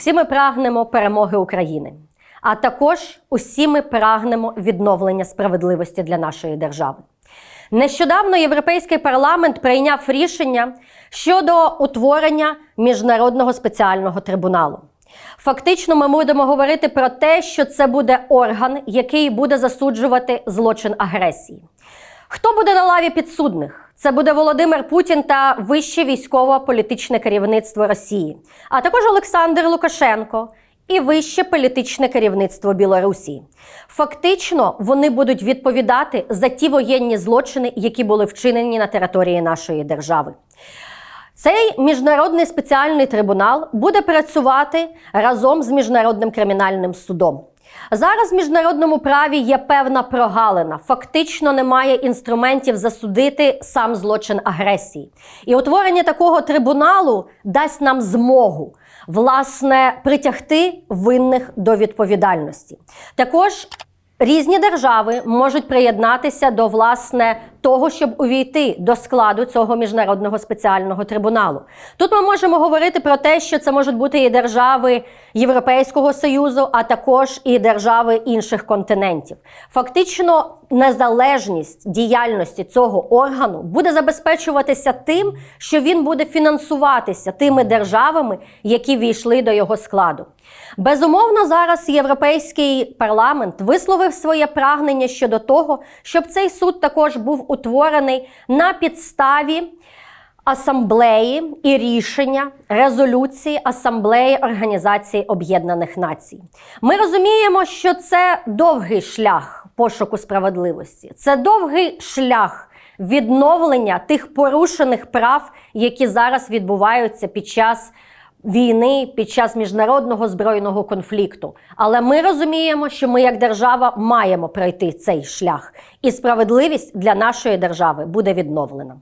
Всі ми прагнемо перемоги України, а також усі ми прагнемо відновлення справедливості для нашої держави. Нещодавно Європейський парламент прийняв рішення щодо утворення міжнародного спеціального трибуналу. Фактично, ми будемо говорити про те, що це буде орган, який буде засуджувати злочин агресії. Хто буде на лаві підсудних? Це буде Володимир Путін та вище військово-політичне керівництво Росії, а також Олександр Лукашенко і вище політичне керівництво Білорусі. Фактично, вони будуть відповідати за ті воєнні злочини, які були вчинені на території нашої держави. Цей міжнародний спеціальний трибунал буде працювати разом з міжнародним кримінальним судом. Зараз в міжнародному праві є певна прогалина. Фактично немає інструментів засудити сам злочин агресії. І утворення такого трибуналу дасть нам змогу власне притягти винних до відповідальності. Також Різні держави можуть приєднатися до власне того, щоб увійти до складу цього міжнародного спеціального трибуналу. Тут ми можемо говорити про те, що це можуть бути і держави Європейського союзу, а також і держави інших континентів. Фактично, незалежність діяльності цього органу буде забезпечуватися тим, що він буде фінансуватися тими державами, які війшли до його складу. Безумовно, зараз європейський парламент висловив своє прагнення щодо того, щоб цей суд також був утворений на підставі асамблеї і рішення резолюції асамблеї Організації Об'єднаних Націй. Ми розуміємо, що це довгий шлях пошуку справедливості, це довгий шлях. Відновлення тих порушених прав, які зараз відбуваються під час війни під час міжнародного збройного конфлікту. Але ми розуміємо, що ми, як держава, маємо пройти цей шлях, і справедливість для нашої держави буде відновлена.